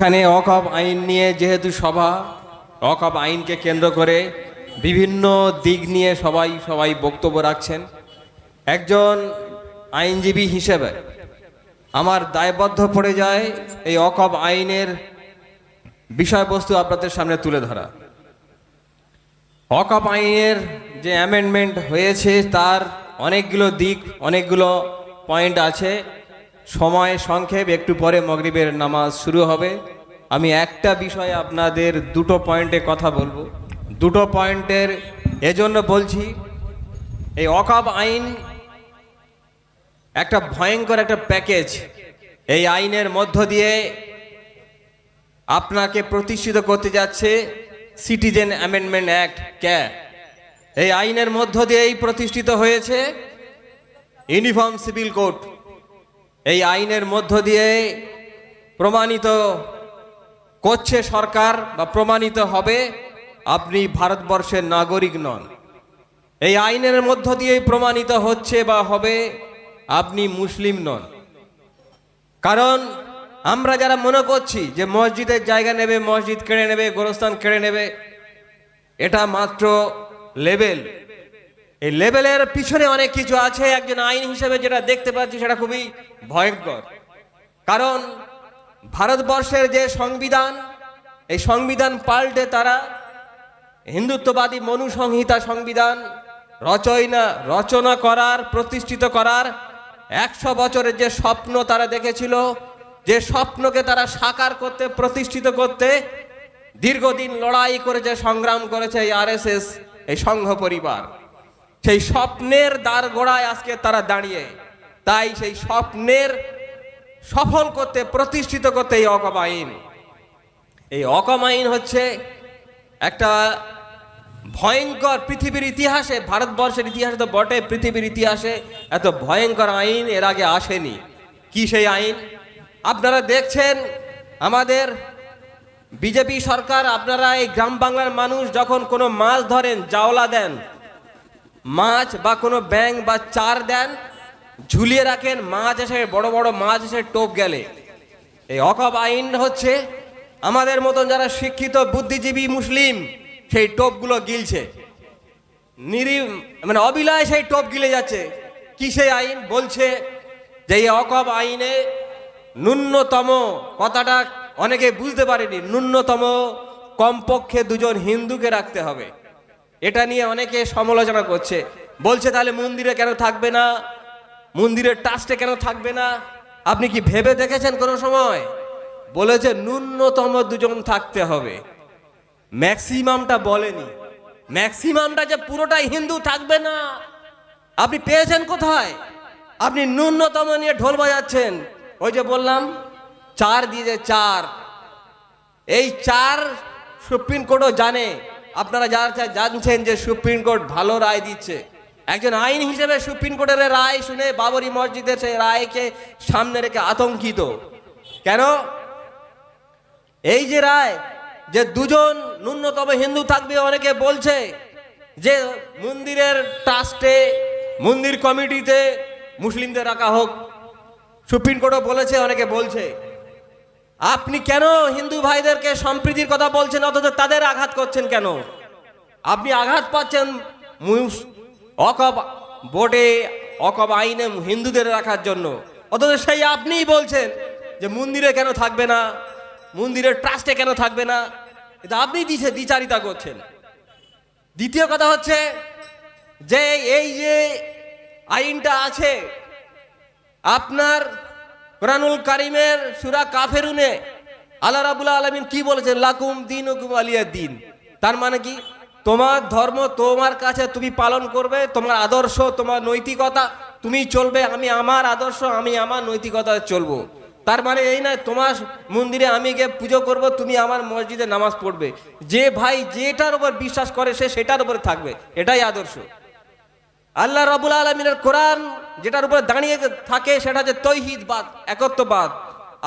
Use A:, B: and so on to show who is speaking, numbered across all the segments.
A: এখানে অকপ আইন নিয়ে যেহেতু সভা, অকপ আইনকে কেন্দ্র করে বিভিন্ন দিক নিয়ে সবাই সবাই বক্তব্য রাখছেন। একজন আইনজীবী হিসেবে আমার দায়বদ্ধ পড়ে যায় এই অকপ আইনের বিষয়বস্তু আপনাদের সামনে তুলে ধরা। অকপ আইনের যে অ্যামেন্ডমেন্ট হয়েছে, তার অনেকগুলো দিক, অনেকগুলো পয়েন্ট আছে। সময় সংক্ষেপ, একটু পরে মগরিবের নামাজ শুরু হবে। আমি একটা বিষয়ে আপনাদের দুটো পয়েন্টে কথা বলব। দুটো পয়েন্টের এজন্য বলছি, এই অকাব আইন একটা ভয়ঙ্কর একটা প্যাকেজ। এই আইনের মধ্য দিয়ে আপনাকে প্রতিষ্ঠিত করতে যাচ্ছে সিটিজেন অ্যামেন্ডমেন্ট অ্যাক্ট, ক্যা। এই আইনের মধ্য দিয়েই প্রতিষ্ঠিত হয়েছে ইউনিফর্ম সিভিল কোড। এই আইনের মধ্য দিয়ে প্রমাণিত করছে সরকার বা প্রমাণিত হবে, আপনি ভারতবর্ষের নাগরিক নন। এই আইনের মধ্য দিয়েই প্রমাণিত হচ্ছে বা হবে, আপনি মুসলিম নন। কারণ আমরা যারা মনে করছি যে মসজিদের জায়গা নেবে, মসজিদ কেড়ে নেবে, গোরস্থান কেড়ে নেবে, এটা মাত্র লেভেল। এই লেভেলের পিছনে অনেক কিছু আছে। একজন আইন হিসেবে যেটা দেখতে পাচ্ছি সেটা খুবই ভয়ঙ্কর। কারণ ভারতবর্ষের যে সংবিধান, এই সংবিধান পাল্টে তারা হিন্দুত্ববাদী মনুসংহিতা সংবিধান রচনা রচনা করার, প্রতিষ্ঠিত করার একশো বছরের যে স্বপ্ন তারা দেখেছিল, যে স্বপ্নকে তারা সাকার করতে, প্রতিষ্ঠিত করতে দীর্ঘদিন লড়াই করেছে সংগ্রাম করেছে এই আরএসএস, এই সংঘ পরিবার। সেই স্বপ্নের দ্বার গোড়ায় আজকে তারা দাঁড়িয়ে। তাই সেই স্বপ্নের সফল করতে, প্রতিষ্ঠিত করতে এই অকম আইন। এই অকম আইন হচ্ছে একটা ভয়ঙ্কর পৃথিবীর ইতিহাসে, ভারতবর্ষের ইতিহাসে তো বটে, পৃথিবীর ইতিহাসে এত ভয়ঙ্কর আইন এর আগে আসেনি। কি সেই আইন? আপনারা দেখছেন আমাদের বিজেপি সরকার, আপনারা এই গ্রাম বাংলার মানুষ যখন কোনো মাছ ধরেন, জাওলা দেন মাছ বা কোনো ব্যাং বা চার দেন, ঝুলিয়ে রাখেন, মাছ এসে বড় বড় মাছ এসে টোপ গেলে। এই অকব আইন হচ্ছে, আমাদের মতন যারা শিক্ষিত, বুদ্ধিজীবী মুসলিম, সেই টোপগুলো গিলছে। নিরি মানে অবিলায় সেই টোপ গিলে যাচ্ছে। কি সেই আইন? বলছে যে এই অকব আইনে ন্যূনতম কথাটা অনেকে বুঝতে পারেনি, ন্যূনতম কমপক্ষে দুজন হিন্দুকে রাখতে হবে। এটা নিয়ে অনেকে সমালোচনা করছে। বলছে, তাহলে মন্দিরে কেন থাকবে না? মন্দিরের টাস্টে কেন থাকবে না? আপনি কি ভেবে দেখেছেন কোনো সময়? বলেছে, ন্যূনতম দুজন থাকতে হবে। ম্যাক্সিমামটা বলেনি। ম্যাক্সিমামটা যে পুরোটাই হিন্দু থাকবে না। আপনি পেয়েছেন কোথায়? আপনি ন্যূনতম নিয়ে ঢোল বাজাচ্ছেন। ওই যে বললাম, চার দিয়ে যে চার। এই চার সুপ্রিম কোর্টও জানে আপনারা যারা জানছেন যে সুপ্রিম কোর্ট ভালো রায় দিচ্ছে, একজন আইন হিসেবে সুপ্রিম কোর্টের রায় শুনে বাবরি মসজিদের সেই রায়কে সামনে রেখে আতঙ্কিত। কেন? এই যে রায় যে দুজন ন্যূনতম হিন্দু থাকবে অনেকে বলছে যে মন্দিরের ট্রাস্টে, মন্দির কমিটিতে মুসলিমদের রাখা হোক। সুপ্রিম কোর্টও বলেছে, অনেকে বলছে। আপনি কেন হিন্দু ভাইদেরকে সম্প্রীতির কথা বলছেন, অথচ তাদের আঘাত করছেন কেন? আপনি আঘাত পাচ্ছেন অকব বোর্ডে অকব আইনে হিন্দুদের রাখার জন্য। অথচ সেই আপনিই বলছেন যে মন্দিরে কেন থাকবে না, মন্দিরের ট্রাস্টে কেন থাকবে না। এটা আপনি দিছে দ্বিচারিতা করছেন। দ্বিতীয় কথা হচ্ছে যে এই যে আইনটা আছে, আপনার কোরআনুল কারিমের সুরা কাফেরুনে আল্লাহ রাবুল আলমিন কি বলেছেন? লাকুম দিন হুকুম আলিয়া দিন। তার মানে কি? তোমার ধর্ম তোমার কাছে তুমি পালন করবে, তোমার আদর্শ, তোমার নৈতিকতা, তুমি চলবে, আমি আমার আদর্শ, আমি আমার নৈতিকতা চলবো। তার মানে এই নয়, তোমার মন্দিরে আমি গিয়ে পুজো করব, তুমি আমার মসজিদে নামাজ পড়বে। যে ভাই যেটার উপর বিশ্বাস করে, সে সেটার উপরে থাকবে। এটাই আদর্শ। আল্লাহ রাবুল আলমিনের কোরআন যেটার উপরে দাঁড়িয়ে থাকে, সেটা হচ্ছে তৈহিদবাদ, একত্ববাদ।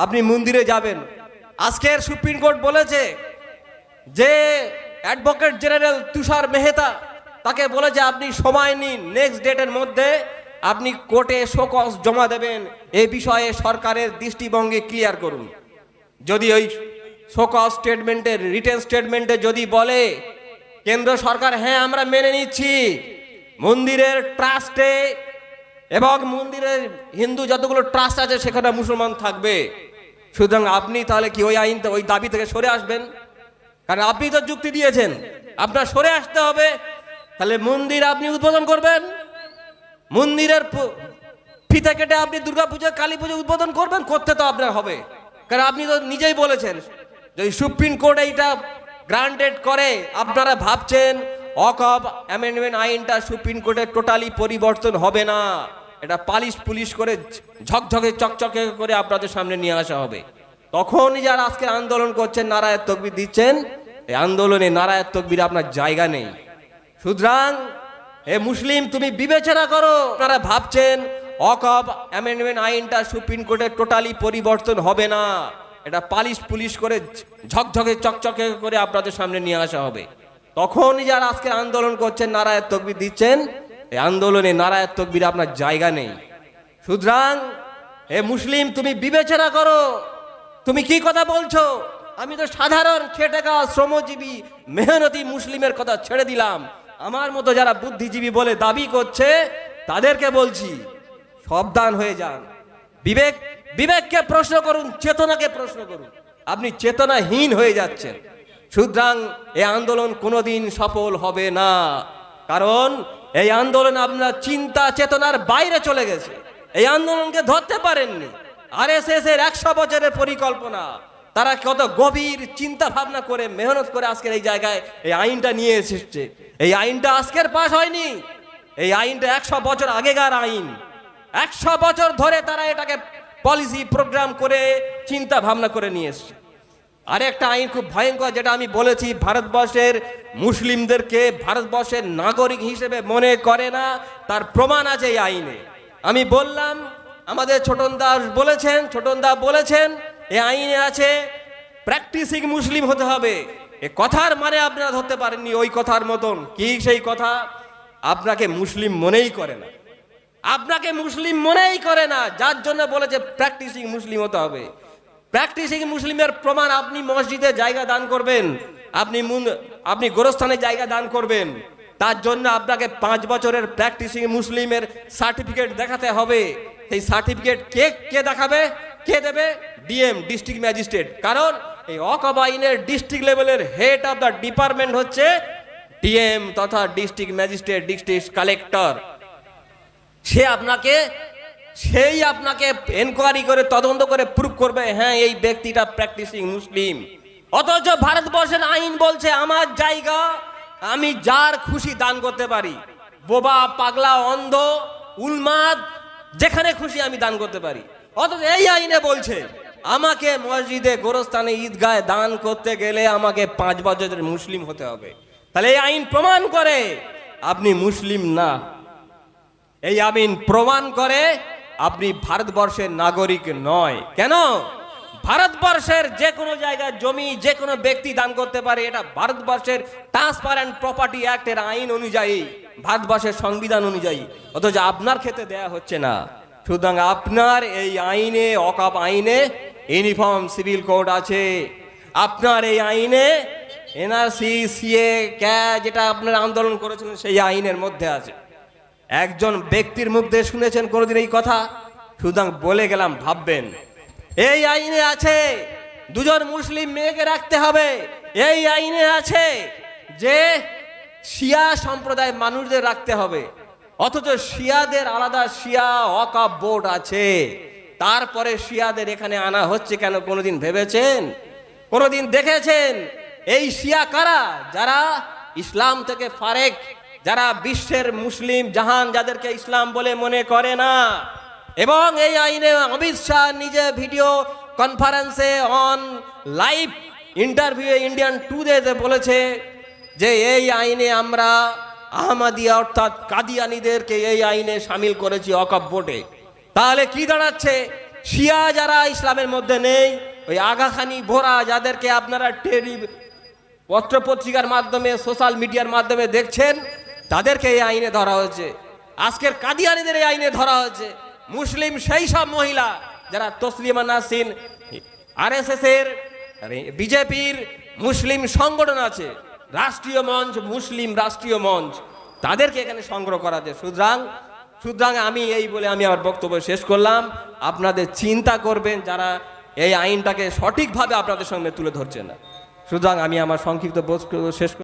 A: আপনি মন্দিরে যাবেন। আজকের সুপ্রিম কোর্ট বলেছে যে অ্যাডভোকেট জেনারেল তুষার মেহতা তাকে বলেছে, আপনি সময় নিন নেক্সট ডেটের মধ্যে আপনি কোর্টে শোকস জমা দেবেন। এ বিষয়ে সরকারের দৃষ্টিভঙ্গি ক্লিয়ার করুন। যদি ওই শোকস স্টেটমেন্টে রিটেন স্টেটমেন্টে যদি বলে, কেন্দ্র সরকার হ্যাঁ আমরা মেনে নিচ্ছি। মন্দিরের ট্রাস্টে এবং মন্দিরের হিন্দু যতগুলো ট্রাস্ট আছে, সেখানে মুসলমান থাকবে। সুতরাং আপনি তাহলে কি ওই আইন ওই দাবি থেকে সরে আসবেন? কারণ আপনি তো যুক্তি দিয়েছেন, আপনার সরে আসতে হবে। তাহলে মন্দির আপনি উদ্বোধন করবেন। মন্দিরের ফিতা কেটে আপনি দুর্গা পুজো কালী পুজো উদ্বোধন করবেন, করতে তো আপনার হবে। কারণ আপনি তো নিজেই বলেছেন, যদি সুপ্রিম কোর্ট এইটা গ্রান্টেড করে, আপনারা ভাবছেন অকব অ্যামেন্ডমেন্ট আইনটা সুপ্রিম কোর্টে টোটালি পরিবর্তন হবে না। এটা পালিশ পুলিশ করে ঝকঝকে, চকচকে করে আপনাদের সামনে নিয়ে আসা হবে। তখন যারা আজকে আন্দোলন করছেন, নারায়ণ তকবির দিচ্ছেন, এই আন্দোলনে নারায়ণ তকবির আপনার জায়গা নেই। সুতরাং এ মুসলিম, তুমি বিবেচনা করো, আপনারা ভাবছেন অকব অ্যামেন্ডমেন্ট আইনটা সুপ্রিম কোর্টে টোটালি পরিবর্তন হবে না। এটা পালিশ পুলিশ করে ঝকঝকে, চকচকে করে আপনাদের সামনে নিয়ে আসা হবে। তখন যারা আজকে আন্দোলন করছেন, নারায়ণ তকবির দিচ্ছেন, এই আন্দোলনে নারায়ণ তকবির আপনার জায়গা নেই। সুতরাং এ মুসলিম, তুমি বিবেচনা করো, তুমি কি কথা বলছো? আমি তো সাধারণ খেটে খাওয়া শ্রমজীবী, মেহনতি মুসলিমের কথা ছেড়ে দিলাম। আমার মতো যারা বুদ্ধিজীবী বলে দাবি করছে, তাদেরকে বলছি, সাবধান হয়ে যান। বিবেক, বিবেককে প্রশ্ন করুন, চেতনাকে প্রশ্ন করুন। আপনি চেতনাহীন হয়ে যাচ্ছেন। সুতরাং এই আন্দোলন কোনোদিন সফল হবে না। কারণ এই আন্দোলন আপনার চিন্তা চেতনার বাইরে চলে গেছে। এই আন্দোলনকে ধরতে পারেননি। আর এস এর একশো বছরের পরিকল্পনা। তারা কত গভীর চিন্তা ভাবনা করে, মেহনত করে আজকের এই জায়গায় এই আইনটা নিয়ে এসেছে। এই আইনটা আজকের পাশ হয়নি। এই আইনটা একশো বছর আগেকার আইন। একশো বছর ধরে তারা এটাকে পলিসি প্রোগ্রাম করে চিন্তা ভাবনা করে নিয়ে এসছে। আরেকটা আইন খুব ভয়ঙ্কর, যেটা আমি বলেছি, ভারতবর্ষের মুসলিমদেরকে ভারতবর্ষের নাগরিক হিসেবে মনে করে না, তার প্রমাণ আছে এই আইনে। আমি বললাম, আমাদের ছোটন দাস বলেছেন, ছোটন দা বলেছেন, এ আইনে আছে, প্র্যাকটিসিং মুসলিম হতে হবে। এ কথার মানে আপনারা ধরতে পারেননি, ওই কথার মতন। কি সেই কথা? আপনাকে মুসলিম মনেই করে না। আপনাকে মুসলিম মনেই করে না, যার জন্য বলেছে প্র্যাকটিসিং মুসলিম হতে হবে। প্র্যাকটিসিং মুসলিমের প্রমাণ, আপনি মসজিদে জায়গা দান করবেন, আপনি আপনি গোরস্থানে জায়গা দান করবেন, তার জন্য আপনাকে পাঁচ বছরের প্র্যাকটিসিং মুসলিমের সার্টিফিকেট দেখাতে হবে। সেই সার্টিফিকেট কে কে দেখাবে? কে দেবে? DM, district magistrate. কারণ এই অকবাইনের ডিস্ট্রিক্ট লেভেলের হেড অফ দ্য ডিপার্টমেন্ট হচ্ছে ডিএম তথা ডিস্ট্রিক্ট ম্যাজিস্ট্রেট, ডিস্ট্রিক্ট কালেক্টর। সে আপনাকে সেই আপনাকে এনকোয়ারি করে, তদন্ত করে প্রুফ করবে হ্যাঁ এই ব্যক্তিটা প্র্যাকটিসিং মুসলিম। অথচ ভারতবর্ষের আইন বলছে, আমার জায়গা, আমি যার খুশি দান করতে পারি। বোবা, পাগলা, অন্ধ উন্মাদ যেখানে খুশি আমি দান করতে পারি। অথচ এই আইনে বলছে, আমাকে মসজিদে, গোরস্থানে ঈদগায় দান করতে গেলে আমাকে পাঁচ বছরের মুসলিম হতে হবে। তাহলে এই আইন প্রমাণ করে, আপনি মুসলিম না। এই আমিন প্রমাণ করে আপনি ভারতবর্ষের নাগরিক নয়। কেন? ভারতবর্ষের যে কোনো জায়গায় জমি, যে কোনো ব্যক্তি দান করতে পারে, এটা ভারতবর্ষের ট্রান্সপারেন্ট প্রপার্টি অ্যাক্টের আইন অনুযায়ী, ভারতবর্ষের সংবিধান অনুযায়ী। অথচ আপনার ক্ষেত্রে দেয়া হচ্ছে না। সুতরাং আপনার এই আইনে, অকাপ আইনে ইউনিফর্ম সিভিল কোড আছে। আপনার এই আইনে এনআরসি, সিএ, ক্যা, যেটা আপনারা আন্দোলন করেছিলেন, সেই আইনের মধ্যে আছে। একজন ব্যক্তির মুখ দিয়ে শুনেছেন কোনোদিন এই কথা? সুতরাং বলে গেলাম, ভাববেন। এই আইনে আছে, দুজন মুসলিম মেয়েকে রাখতে হবে। এই আইনে আছে যে শিয়া সম্প্রদায় মানুষদের রাখতে হবে। অথচ শিয়াদের আলাদা শিয়া অকাপ বোর্ড আছে। তারপরে শিয়াদের এখানে আনা হচ্ছে কেন কোনোদিন ভেবেছেন? কোনোদিন দেখেছেন? এই শিয়া কারা? যারা ইসলাম থেকে ফারেক যারা বিশ্বের মুসলিম জাহান যাদেরকে ইসলাম বলে মনে করে না, এবং এই আইনে অমিত শাহ নিজে ভিডিও কনফারেন্সে অন লাইভ ইন্টারভিউ ইন্ডিয়ান টুডেতে বলেছে যে এই আইনে আমরা আহমাদিয়া অর্থাৎ কাদিয়ানিদেরকে এই আইনে সামিল করেছি অকপ বোর্ডে তাহলে কি দাঁড়াচ্ছে? শিয়া যারা ইসলামের মধ্যে নেই, ওই আগাখানি ভোরা যাদেরকে আপনারা টেরি পত্র পত্রিকার মাধ্যমে, সোশ্যাল মিডিয়ার মাধ্যমে দেখছেন তাদেরকে এই আইনে ধরা হয়েছে। আজকের কাদিয়ানিদের এই আইনে ধরা হয়েছে। মুসলিম সেই সব মহিলা যারা তসলিমা নাসিন, আরএসএস এর বিজেপির মুসলিম সংগঠন আছে, রাষ্ট্রীয় মঞ্চ, মুসলিম রাষ্ট্রীয় মঞ্চ, তাদেরকে এখানে সংগ্রহ করা যায় সুতরাং সুতরাং আমি এই বলে আমি আমার বক্তব্য শেষ করলাম। আপনাদের চিন্তা করবেন যারা এই আইনটাকে সঠিকভাবে আপনাদের সামনে তুলে ধরছে না। সুতরাং আমি আমার সংক্ষিপ্ত বক্তব্য শেষ